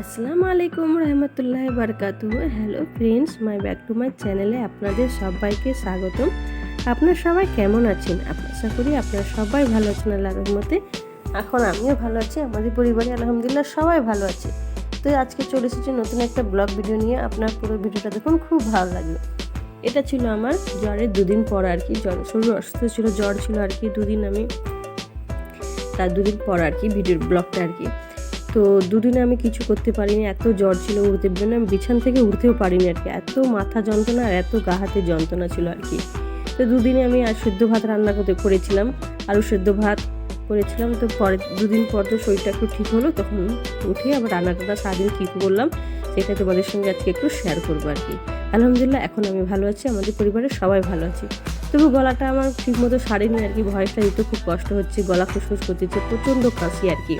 আসসালামু আলাইকুম রহমতুল্লাহ বারকাতু hello friends my back to my চ্যানেলে আপনাদের সবাইকে স্বাগতম। আপনার সবাই কেমন আছেন? আশা করি আপনারা সবাই ভালো আছেন আল্লাহ রহমতে। এখন আমিও ভালো আছি, আমাদের পরিবারে আলহামদুলিল্লাহ সবাই ভালো আছে। তো আজকে চলে এসেছি নতুন একটা ব্লগ ভিডিও নিয়ে। আপনার পুরো ভিডিওটা দেখুন, খুব ভালো লাগল। এটা ছিল আমার জ্বরের দুদিন পর আর কি, জ্বর শরীর অসুস্থ ছিল, জ্বর ছিল আর কি দুদিন আমি, তার দুদিন পর আর কি ভিডিওর ব্লগটা আর কি। তো দুদিনে আমি কিছু করতে পারিনি, এত জ্বর ছিল উঠতে জন্য আমি বিছান থেকে উঠতেও পারিনি আর কি। এত মাথা যন্ত্রণা আর এত গা হাতে যন্ত্রণা ছিল আর কি। তো দুদিনে আমি আর সেদ্ধ ভাত রান্না করতে করেছিলাম, আরও সেদ্ধ ভাত করেছিলাম। তো পরে দুদিন পর তো শরীরটা একটু ঠিক হলো, তখন উঠে আবার রান্না টান্না সারাদিন কী করলাম, সেটা তোমাদের সঙ্গে আজকে একটু শেয়ার করব আর কি। আলহামদুলিল্লাহ, এখন আমি ভালো আছি, আমাদের পরিবারের সবাই ভালো আছি। তবু গলাটা আমার ঠিক মতো সারেনি আর কি, ভয়েসটা দিতে খুব কষ্ট হচ্ছে, গলা খুসখুস করতেছে, প্রচণ্ড কাশি আর কি।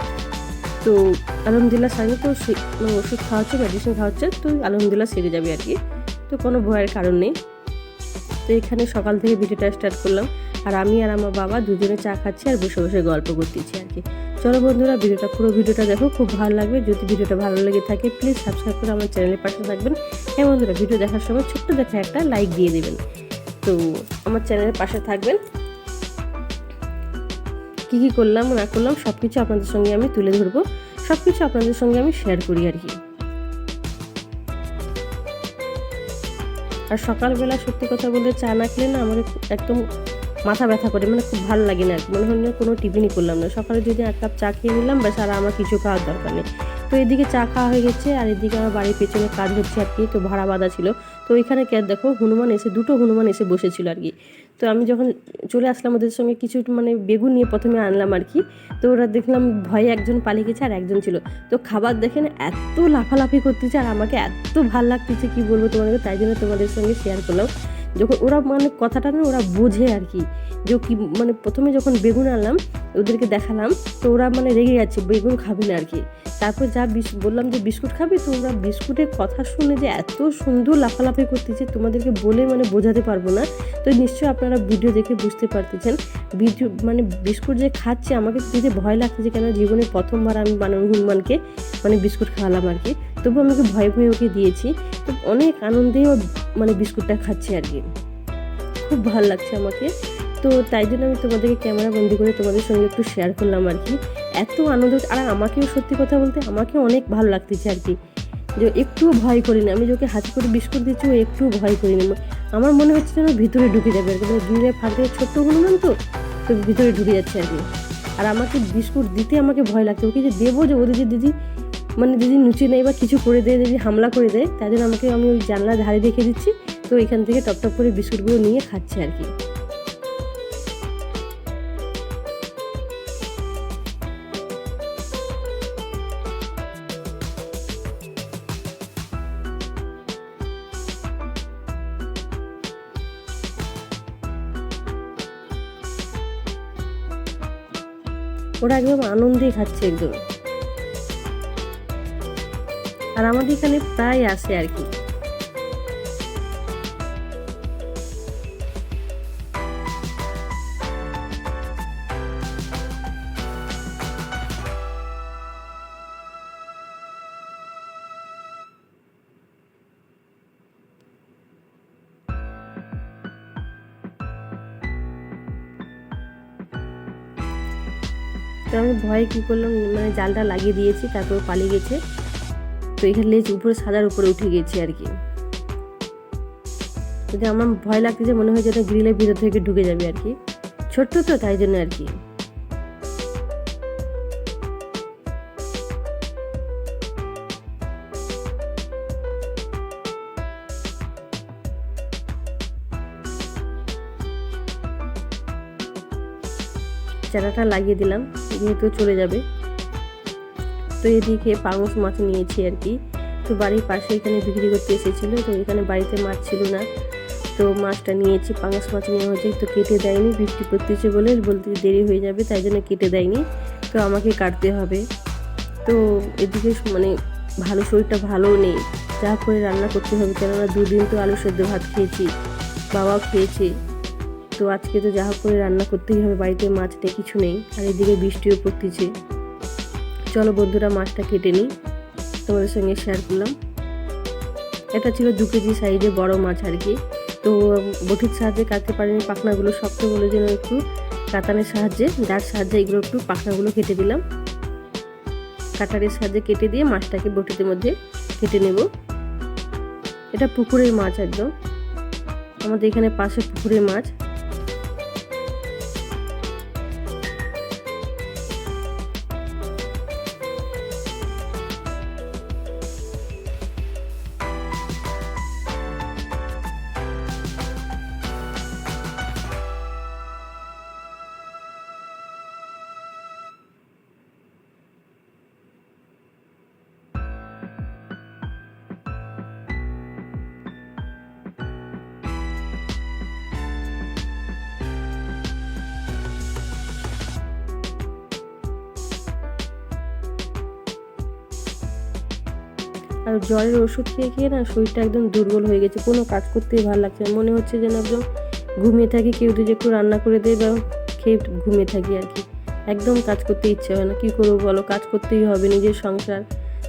তো আলহামদুলিল্লাহ সারি তো মানে ওষুধ খাওয়াচ্ছে মেডিসিন খাওয়াচ্ছে, তো আলহামদুলিল্লাহ সেরে যাবে আর কি। তো কোনো ভয়ের কারণ নেই। তো এখানে সকাল থেকে ভিডিওটা স্টার্ট করলাম। আর আমি আর আমার বাবা দুজনে চা খাচ্ছি আর বসে বসে গল্প করতেছি আর কি। চলো বন্ধুরা, ভিডিওটা পুরো ভিডিওটা দেখো, খুব ভালো লাগবে। যদি ভিডিওটা ভালো লেগে থাকে প্লিজ সাবস্ক্রাইব করে আমার চ্যানেলের পাশে থাকবেন। হ্যাঁ বন্ধুরা, ভিডিও দেখার সময় ছোট্ট দেখে একটা লাইক দিয়ে দেবেন। তো আমার চ্যানেলের পাশে থাকবেন। কী কী করলাম, না করলাম সব কিছু আপনাদের সঙ্গে আমি তুলে ধরবো। সব কিছু আপনাদের সঙ্গে আমি শেয়ার করি আর কি। আর সকালবেলা সত্যি কথা বলতে চা না খেলে না আমার একদম মাথা ব্যথা করে মানে খুব ভালো লাগে না। মনে হয় কোনো টিফিনই করলাম না। সকালে যদি এক কাপ চা খেয়ে নিলাম, ব্যাস আর আমার কিছু খাওয়ার দরকার নেই। তো এদিকে চা খাওয়া হয়ে গেছে, আর এদিকে আমার বাড়ির পেছনে কাজ হচ্ছে আর কি, তো ভাড়া বাঁধা ছিল। তো ওইখানে কে দেখো হনুমান এসে, দুটো হনুমান এসে বসেছিল আর কি। তো আমি যখন চলে আসলাম ওদের সঙ্গে, কিছু মানে বেগুন নিয়ে প্রথমে আনলাম আর কি। তো ওরা দেখলাম ভয়ে একজন পালিয়ে গেছে আর একজন ছিল। তো খাবার দেখেন এত লাফালাফি করতেছে আর আমাকে এত ভালো লাগতেছে, কি বলব তোমাদেরকে? তাই জন্য তোমাদের সঙ্গে শেয়ার করলাম। যখন ওরা মানে কথাটা না ওরা বোঝে আর কি। যে কি মানে প্রথমে যখন বেগুন আনলাম, ওদেরকে দেখালাম, তো ওরা মানে রেগে যাচ্ছে, বেগুন খাবে না আর কি। তারপর যা বললাম যে বিস্কুট খাবে, তো ওরা বিস্কুটের কথা শুনে যে এত সুন্দর লাফালাফি করতেছে, তোমাদেরকে বলে মানে বোঝাতে পারব না। তো নিশ্চয়ই আপনারা ভিডিও দেখে বুঝতে পারতেছেন। ভিডিও মানে বিস্কুট যে খাচ্ছে, আমাকে দিতে ভয় লাগতেছে কেন জীবনে প্রথমবার আমি মানে হনুমানকে মানে বিস্কুট খাওয়ালাম আর কি। তবু আমাকে ভয়ে ভয়ে ওকে দিয়েছি। তো অনেক আনন্দেও মানে বিস্কুটটা খাচ্ছি আর কি। খুব ভালো লাগছে আমাকে। তো তাই জন্য আমি তোমাদেরকে ক্যামেরা বন্দি করে তোমাদের সঙ্গে একটু শেয়ার করলাম আর কি। এত আনন্দ। আর আমাকেও সত্যি কথা বলতে আমাকে অনেক ভালো লাগতেছে আর কি। যে একটুও ভয় করিনি। আমি যে ওকে হাতে করে বিস্কুট দিচ্ছি, ও একটুও ভয় করিনি। আমার মনে হচ্ছে যেন ভিতরে ঢুকে যাবে। আর কি গিরে ফাঁকে ছোট্ট হনুমান তো? তো ভিতরে ঢুকে যাচ্ছে আর কি। আর আমাকে বিস্কুট দিতে আমাকে ভয় লাগছে। ওকে যে দেবো যে ওদের যে দিদি মানে যদি নুচে নেয় বা কিছু করে দেয়, যদি হামলা করে দেয় তাই জন্য আমাকে আমি ওই জানলা ধারে রেখে দিচ্ছি। তো এখান থেকে টপ টপ করে বিস্কুটগুলো নিয়ে খাচ্ছে আর কি। ওরা একদম আনন্দেই খাচ্ছে একদম। আর আমাদের এখানে প্রায় আসে আর কি। আমি ভয়ে কী করলাম মানে জালটা লাগিয়ে দিয়েছি, তারপর পালিয়ে গেছে। তো এখানে লেজ উপরে সাদার উপরে উঠে গেছে আর কি। যদি আমার ভয় লাগতেছে, মনে হয় যেন গ্রিলের ভিতর থেকে ঢুকে যাবে আর কি। ছোট্ট তো, তাই জন্য আর কি। চারাটা লাগিয়ে দিলাম যেহেতু চলে যাবে। তো এদিকে পাঙস মাছ নিয়েছি আর কি। তো বাড়ির পাশে এখানে বিক্রি করতে এসেছিল, তো এখানে বাড়িতে মাছ ছিল না। তো মাছটা নিয়েছি পাঙাশ মাছ নেওয়া হয়েছে, তো কেটে দেয়নি বৃষ্টি পড়তেছে বলে বলতে দেরি হয়ে যাবে, তাই জন্য কেটে দেয়নি। তো আমাকে কাটতে হবে। তো এদিকে মানে ভালো শরীরটা ভালো নেই, যা করে রান্না করতে হবে, কেননা দুদিন তো আলু সেদ্ধ ভাত খেয়েছি, বাবাও খেয়েছে। তো আজকে তো যা করে রান্না করতেই হবে, বাড়িতে মাছ নেই কিছু নেই, আর এদিকে বৃষ্টিও পড়তেছে। চলো বন্ধুরা, মাছটা কেটে নিই। তোমাদের সঙ্গে শেয়ার করলাম। এটা ছিল দু কেজি সাইজে বড় মাছ আর কি। তো বটির সাহায্যে কাটতে পারিনি, পাখনাগুলো শক্ত বলে যেন একটু কাতানের সাহায্যে, যার সাহায্যে এগুলো একটু পাখনাগুলো কেটে দিলাম। কাটারের সাহায্যে কেটে দিয়ে মাছটাকে বটিতে মধ্যে কেটে নেব। এটা পুকুরের মাছ একদম। আমাদের এখানে পাশে পুকুরের মাছ। আর জ্বরের ওষুধ খেয়ে খেয়ে না শরীরটা একদম দুর্বল হয়ে গেছে। কোনো কাজ করতেই ভালো লাগছে না। মনে হচ্ছে যেন একদম ঘুমিয়ে থাকি, কেউ যদি একটু রান্না করে দেয় বা খেয়ে ঘুমিয়ে থাকি আর কি। একদম কাজ করতে ইচ্ছে হয় না। কী করব বলো? কাজ করতেই হবে নিজের সংসার।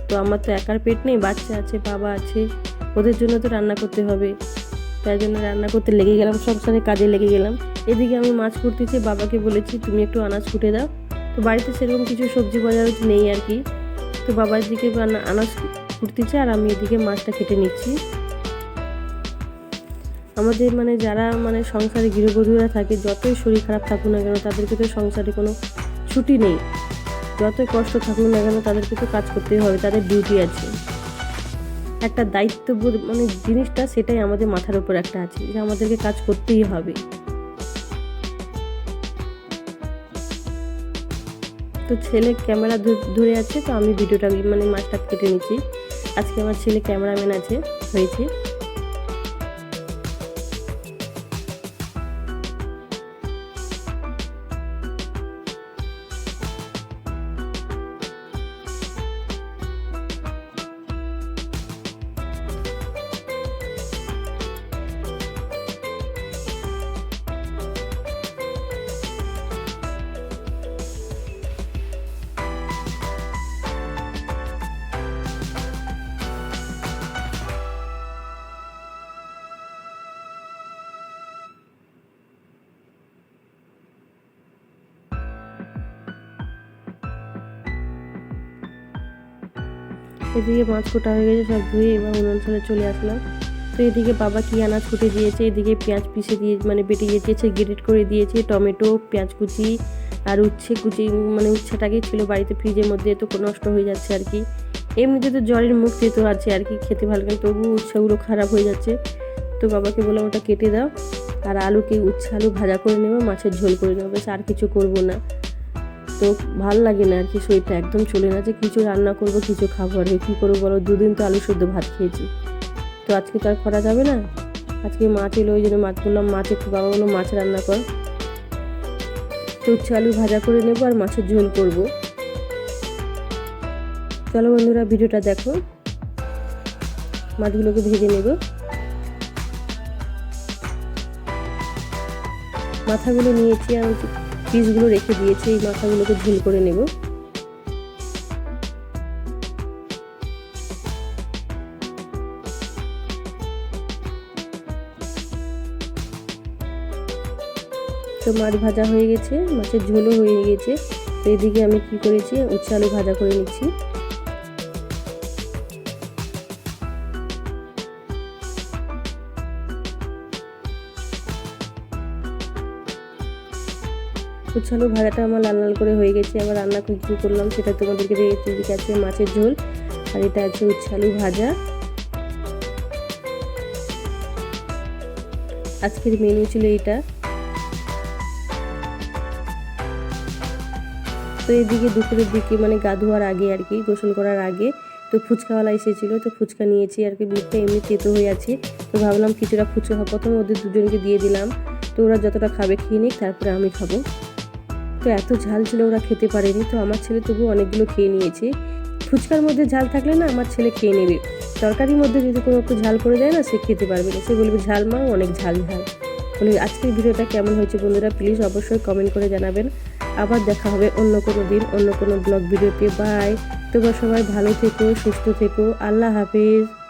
তো আমার তো একার পেট নেই, বাচ্চা আছে, বাবা আছে, ওদের জন্য তো রান্না করতে হবে। তাই জন্য রান্না করতে লেগে গেলাম সংসারে কাজে লেগে গেলাম। এদিকে আমি মাছ করতেছি বাবাকে বলেছি, তুমি একটু আনাজ কুটে দাও। তো বাড়িতে সেরকম কিছু সবজি বাজার নেই আর কি। তো বাবার দিকে আনাজ কুটতেছে আর আমি এদিকে মাছটা কেটে নিচ্ছি। আমাদের মানে যারা মানে সংসারে গৃহবধূরা থাকে, যতই শরীর খারাপ থাকুক না কেন তাদেরকে তো সংসারে কোনো ছুটি নেই। যতই কষ্ট থাকুক না কেন তাদেরকে তো কাজ করতেই হবে, তাদের ডিউটি আছে। একটা দায়িত্ববোধ মানে জিনিসটা সেটাই আমাদের মাথার উপর একটা আছে, যে আমাদেরকে কাজ করতেই হবে। তো ছেলে ক্যামেরা ধরে আছে, তো আমি ভিডিওটা মানে মাছটা কেটে নিচ্ছি। আজকে আমার ছেলে ক্যামেরাম্যান আছে হয়েছে। এদিকে মাছ কোটা হয়ে গেছে, সব ধুয়ে এবার উনুন সালে চলে আসলাম। তো এদিকে বাবা কি আনাজ কুটে দিয়েছে, এদিকে পেঁয়াজ পিষে দিয়ে মানে বেটে দিয়েছে, গ্রেট করে দিয়েছে, টমেটো, পেঁয়াজ কুচি আর উচ্ছে কুচি মানে উচ্ছেটাকেই ছিল বাড়িতে ফ্রিজের মধ্যে, তো নষ্ট হয়ে যাচ্ছে আর কি। এমনিতে তো জ্বরের মুখ তো আছে আর কি, খেতে ভালো লাগে তবু উচ্ছেগুলো খারাপ হয়ে যাচ্ছে। তো বাবাকে বললাম ওটা কেটে দাও, আর আলুকে উচ্ছে আলু ভাজা করে নেব, মাছের ঝোল করে নেব বেশ আর কিছু করব না। তো ভালো লাগে না আর কি শরীরটা, একদম চলে না যে কিছু রান্না করব, কিছু খাব আর কী। করব বলো? দুদিন তো আলু শুদ্ধ ভাত খেয়েছি। তো আজকে তো আর করা যাবে না? আজকে মাছ এলো, ওই জন্য মাছ বললাম, মাছ একটু বাবা বলল, মাছ রান্না কর। তো উচ্ছে আলু ভাজা করে নেব আর মাছের ঝোল করব। চলো বন্ধুরা, ভিডিওটা দেখো। মাছগুলোকে ভেজে নেব। মাথাগুলো নিয়েছি আর পিসগুলো রেখে দিয়েছি, এই মাথাগুলোকে ঝুল করে নেব। তো মাছ ভাজা হয়ে গেছে, মাছের ঝোলও হয়ে গেছে। তো এদিকে আমি কি করেছি, উচ্ছে আলু ভাজা করে নিচ্ছি। উচ্ছালু ভাজাটা আমার লাল লাল করে হয়ে গেছে। আবার রান্না কী করলাম, সেটা তোমাদেরকে দিকে আছে মাছের ঝোল, আর এটা আছে উচ্ছালু ভাজা। আজকের মেনু ছিল এটা। তো এদিকে দুপুরের দিকে মানে গা ধোয়ার আগে আর কি, গোসল করার আগে। তো ফুচকাওয়ালা এসেছিল, তো ফুচকা নিয়েছি আর কি মুখটা এমনি তেতো হয়ে আছে। তো ভাবলাম কিছুটা ফুচকা প্রথমে ওদের দুজনকে দিয়ে দিলাম। তো ওরা যতটা খাবে খেয়ে নিক, তারপরে আমি খাব। তো এত ঝাল ছিল, ওরা খেতে পারেনি। তো আমার ছেলে তবু অনেকগুলো খেয়ে নিয়েছে। ফুচকার মধ্যে ঝাল থাকলে না আমার ছেলে খেয়ে নেবে। তরকারির মধ্যে যদি কোনো একটু ঝাল করে দেয় না, সে খেতে পারবে না। সে বলবে, ঝাল মা, অনেক ঝাল ঝাল। বলে, আজকের ভিডিওটা কেমন হয়েছে বন্ধুরা? প্লিজ অবশ্যই কমেন্ট করে জানাবেন। আবার দেখা হবে অন্য কোনো দিন, অন্য কোনো ব্লগ ভিডিওতে। বাই তোমরা সবাই ভালো থেকো, সুস্থ থেকো। আল্লাহ হাফিজ।